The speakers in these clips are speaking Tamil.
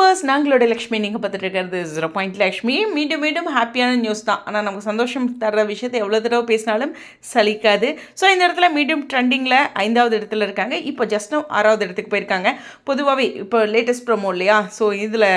வியூவர்ஸ் நாங்களோட லக்ஷ்மி நீங்கள் பார்த்துட்டு இருக்கிறது ஜீரோ பாயிண்ட் லக்ஷ்மி. மீண்டும் மீண்டும் ஹாப்பியான நியூஸ் தான். ஆனால் நமக்கு சந்தோஷம் தர்ற விஷயத்தை எவ்வளோ தடவை பேசினாலும் சலிக்காது. ஸோ இந்த இடத்துல மீண்டும் ட்ரெண்டிங்கில் ஐந்தாவது இடத்துல இருக்காங்க. இப்போ ஜஸ்ட்டும் ஆறாவது இடத்துக்கு போயிருக்காங்க. பொதுவாகவே இப்போ லேட்டஸ்ட் ப்ரோமோ இல்லையா? ஸோ இதில்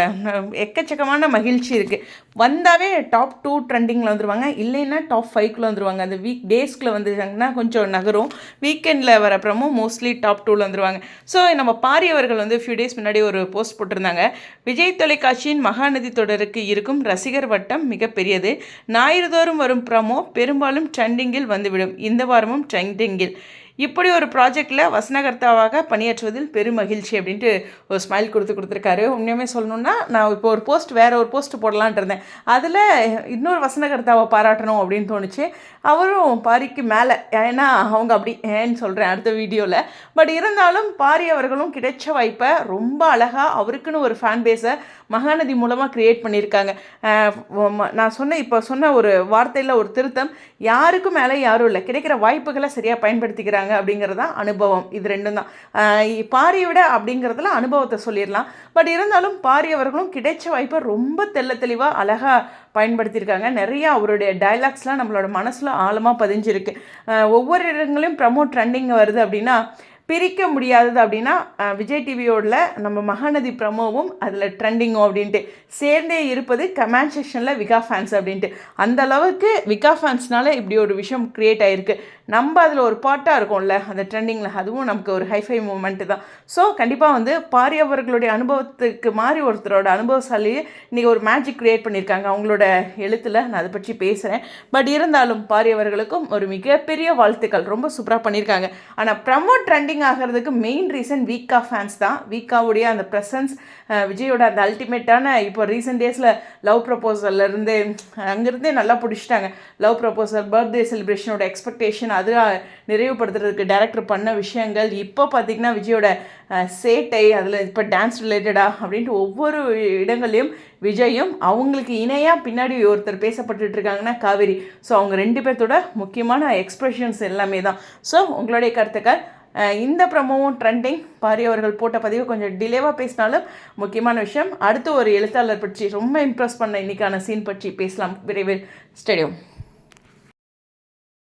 எக்கச்சக்கமான மகிழ்ச்சி இருக்குது வந்தாவே டாப் டூ ட்ரெண்டிங்கில் வந்துருவாங்க. இல்லைன்னா டாப் ஃபைவ்க்குள்ளே வந்துருவாங்க. அந்த வீக் டேஸ்க்குள்ளே வந்துட்டாங்கன்னா கொஞ்சம் நகரும். வீக்கெண்டில் வர ப்ரோமோ மோஸ்ட்லி டாப் டூவில் வந்துருவாங்க. ஸோ நம்ம பாரியவர்கள் வந்து ஃபியூ டேஸ் முன்னாடி ஒரு போஸ்ட் போட்டிருந்தாங்க. விஜய் தொலைக்காட்சியின் மகாநதி தொடருக்கு இருக்கும் ரசிகர் வட்டம் மிகப்பெரியது. ஞாயிறுதோறும் வரும் ப்ரமோ பெரும்பாலும் ட்ரெண்டிங்கில் வந்துவிடும். இந்த வாரமும் ட்ரெண்டிங்கில் இப்படி ஒரு ப்ராஜெக்டில் வசனகர்த்தாவாக பணியாற்றுவதில் பெரும் மகிழ்ச்சி அப்படின்ட்டு ஒரு ஸ்மைல் கொடுத்து கொடுத்துருக்காரு. உண்மையுமே சொல்லணுன்னா நான் இப்போ ஒரு போஸ்ட் வேறு ஒரு போஸ்ட் போடலான்ட்டு இருந்தேன். அதில் இன்னொரு வசனகர்த்தாவை பாராட்டணும் அப்படின்னு தோணுச்சு. அவரும் பாரிக்கு மேலே. ஏன்னா அவங்க அப்படி ஏன்னு சொல்கிறேன் அடுத்த வீடியோவில் பட் இருந்தாலும் பாரி அவர்களும் கிடைச்ச வாய்ப்பை ரொம்ப அழகாக அவருக்குன்னு ஒரு ஃபேன் பேஸை மகாநதி மூலமாக க்ரியேட் பண்ணியிருக்காங்க. நான் சொன்ன இப்போ சொன்ன ஒரு வார்த்தையில் ஒரு திருத்தம் யாருக்கும் மேலே யாரும் இல்லை. கிடைக்கிற வாய்ப்புகளை சரியாக பயன்படுத்திக்கிறாங்க. அப்படிங்கிறது தான் அனுபவம். இது ரெண்டும் தான் பாரியை விட அப்படிங்கிறதுல அனுபவத்தை சொல்லிடலாம். பட் இருந்தாலும் பாரி அவர்களும் கிடைச்ச வாய்ப்பை ரொம்ப தெள்ள தெளிவாக அழகாக பயன்படுத்தியிருக்காங்க. நிறையா அவருடைய டைலாக்ஸ்லாம் நம்மளோட மனசில் ஆழமாக பதிஞ்சிருக்கு. ஒவ்வொரு இடங்களையும் ப்ரமோட் ட்ரெண்டிங் வருது அப்படின்னா பிரிக்க முடியாதது அப்படின்னா விஜய் டிவியோட நம்ம மகாநதி ப்ரமோவும் அதில் ட்ரெண்டிங்கும் அப்படின்ட்டு சேர்ந்தே இருப்பது கமெண்ட் செக்ஷனில் விகா ஃபேன்ஸ் அப்படின்ட்டு. அந்த அளவுக்கு விகா ஃபேன்ஸ்னால இப்படி ஒரு விஷயம் க்ரியேட் ஆகிருக்கு நம்ம அதில் ஒரு பாட்டாக இருக்கும்ல அந்த ட்ரெண்டிங்கில் அதுவும் நமக்கு ஒரு ஹைஃபை மூமெண்ட்டு தான். ஸோ கண்டிப்பாக வந்து பாரி அவர்களுடைய அனுபவத்துக்கு மாறி ஒருத்தரோட அனுபவசாலியே இன்றைக்கி ஒரு மேஜிக் க்ரியேட் பண்ணியிருக்காங்க அவங்களோட எழுத்தில் நான் அதை பற்றி பேசுகிறேன் பட் இருந்தாலும் பாரி அவர்களுக்கும் ஒரு மிகப்பெரிய வாழ்த்துக்கள். ரொம்ப சூப்பராக பண்ணியிருக்காங்க ஆனால் ப்ரமோட் ட்ரெண்டிங் ஆகிறதுக்கு மெயின் ரீசன் வீக்கா ஃபேன்ஸ் தான். வீக்காவுடைய அந்த ப்ரெசன்ஸ் விஜயோட அந்த அல்டிமேட்டான இப்போ ரீசெண்ட் டேஸில் லவ் ப்ரப்போசல்லேருந்து அங்கேருந்தே நல்லா பிடிச்சிட்டாங்க. லவ் ப்ரப்போசல் பர்த்டே செலிப்ரேஷனோட எக்ஸ்பெக்டேஷன் அது நிறைவுபடுத்துறதுக்கு டேரக்டர் பண்ண விஷயங்கள். இப்போ பார்த்திங்கன்னா விஜயோட சேட்டை அதில் இப்போ டான்ஸ் ரிலேட்டடா அப்படின்ட்டு ஒவ்வொரு இடங்கள்லையும் விஜயும் அவங்களுக்கு இணையாக பின்னாடி ஒருத்தர் பேசப்பட்டுட்டு இருக்காங்கன்னா காவேரி. ஸோ அவங்க ரெண்டு பேர்த்தோட முக்கியமான எக்ஸ்பிரஷன்ஸ் எல்லாமே தான். ஸோ உங்களுடைய கருத்துக்கள் இந்த ப்ரமோவும் ட்ரெண்டிங் பாரி அவர்கள் போட்ட பதிவு கொஞ்சம் டிலேவாக பேசினாலும் முக்கியமான விஷயம். அடுத்து ஒரு எழுத்தாளர் பற்றி ரொம்ப இம்ப்ரெஸ் பண்ண இன்னைக்கான சீன் பற்றி பேசலாம். விரைவில். ஸ்டேடியம்